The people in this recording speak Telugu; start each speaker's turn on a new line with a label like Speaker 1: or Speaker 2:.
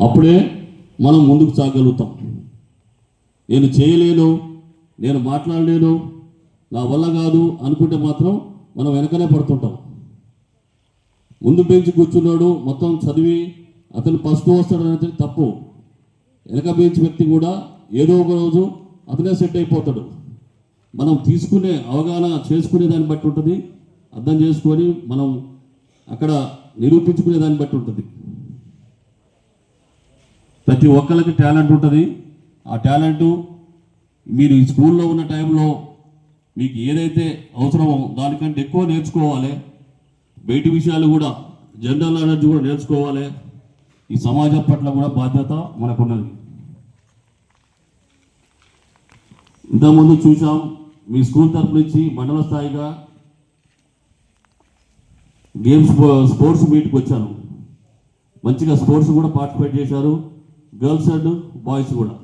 Speaker 1: అప్పుడే మనం ముందుకు సాగలుగుతాం. నేను చేయలేను నేను మాట్లాడలేను నా వల్ల కాదు అనుకుంటే మాత్రం మనం వెనకనే పడుతుంటాం. ముందు బెంచ్ కూర్చున్నాడు మొత్తం చదివి అతను ఫస్ట్ వస్తాడు తప్పు. వెనక బెంచ్ వ్యక్తి కూడా ఏదో ఒక రోజు అతనే సెట్ అయిపోతాడు. మనం తీసుకునే అవగాహన చేసుకునే దాన్ని బట్టి ఉంటుంది. అర్థం చేసుకొని మనం అక్కడ నిరూపించుకునే దాన్ని బట్టి ఉంటుంది. ప్రతి ఒక్కరికి టాలెంట్ ఉంటుంది. ఆ టాలెంట్ మీరు ఈ స్కూల్లో ఉన్న టైంలో మీకు ఏదైతే అవసరమో దానికంటే ఎక్కువ నేర్చుకోవాలి. బయటి విషయాలు కూడా జనరల్ నాలెడ్జ్ కూడా నేర్చుకోవాలి. ఈ సమాజం పట్ల కూడా బాధ్యత మనకున్నది. ఇంతకుముందు చూసాం మీ స్కూల్ తరపు నుంచి మండల స్థాయిగా గేమ్స్ స్పోర్ట్స్ మీట్కి వచ్చాను. మంచిగా స్పోర్ట్స్ కూడా పార్టిసిపేట్ చేశారు. గర్ల్స్ అండ్ బాయ్స్ కూడా.